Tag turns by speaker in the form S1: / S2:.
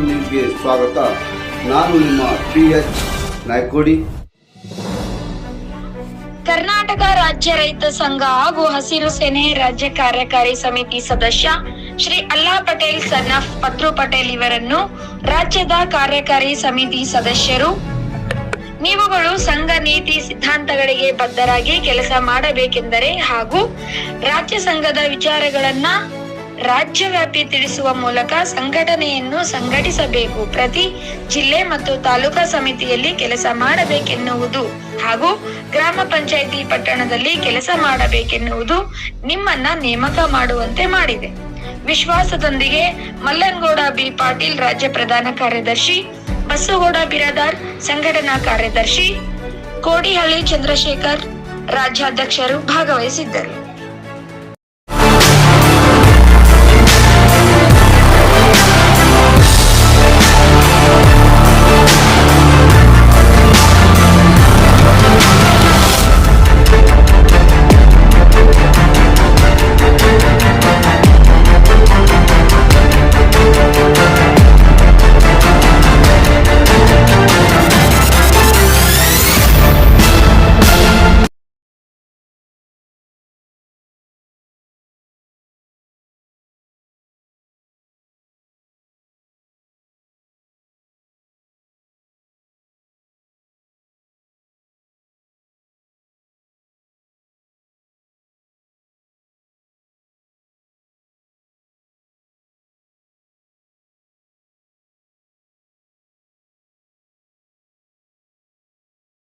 S1: ನ್ಯೂಸ್ಗೆ ಸ್ವಾಗತ. ನಾನು ನಿಮ್ಮ ಪಿ ಎಚ್
S2: ಕರ್ನಾಟಕ ರಾಜ್ಯ ರೈತ ಸಂಘ ಹಾಗೂ ಹಸಿರು ಸೇನೆ ರಾಜ್ಯ ಕಾರ್ಯಕಾರಿ ಸಮಿತಿ ಸದಸ್ಯ ಶ್ರೀ ಅಲ್ಲಾ ಪಟೇಲ್ ಸನ್ನಫ್ ಪತ್ರು ಪಟೇಲ್ ಇವರನ್ನು ರಾಜ್ಯದ ಕಾರ್ಯಕಾರಿ ಸಮಿತಿ ಸದಸ್ಯರು ನೀವುಗಳು ಸಂಘ ನೀತಿ ಸಿದ್ಧಾಂತಗಳಿಗೆ ಬದ್ಧರಾಗಿ ಕೆಲಸ ಮಾಡಬೇಕೆಂದರೆ ಹಾಗೂ ರಾಜ್ಯ ಸಂಘದ ವಿಚಾರಗಳನ್ನ ರಾಜ್ಯವ್ಯಾಪಿ ತಿಳಿಸುವ ಮೂಲಕ ಸಂಘಟನೆಯನ್ನು ಸಂಘಟಿಸಬೇಕು. ಪ್ರತಿ ಜಿಲ್ಲೆ ಮತ್ತು ತಾಲೂಕಾ ಸಮಿತಿಯಲ್ಲಿ ಕೆಲಸ ಮಾಡಬೇಕೆನ್ನುವುದು ಹಾಗೂ ಗ್ರಾಮ ಪಂಚಾಯಿತಿ ಪಟ್ಟಣದಲ್ಲಿ ಕೆಲಸ ಮಾಡಬೇಕೆನ್ನುವುದು ನಿಮ್ಮನ್ನ ನೇಮಕ ಮಾಡುವಂತೆ ಮಾಡಿದೆ. ವಿಶ್ವಾಸದೊಂದಿಗೆ ಮಲ್ಲನಗೌಡ ಬಿ ಪಾಟೀಲ್ ರಾಜ್ಯ ಪ್ರಧಾನ ಕಾರ್ಯದರ್ಶಿ ಬಸಗೌಡ ಬಿರಾದಾರ್ ಸಂಘಟನಾ ಕಾರ್ಯದರ್ಶಿ ಕೋಡಿಹಳ್ಳಿ ಚಂದ್ರಶೇಖರ್ ರಾಜ್ಯಾಧ್ಯಕ್ಷರು ಭಾಗವಹಿಸಿದ್ದರು.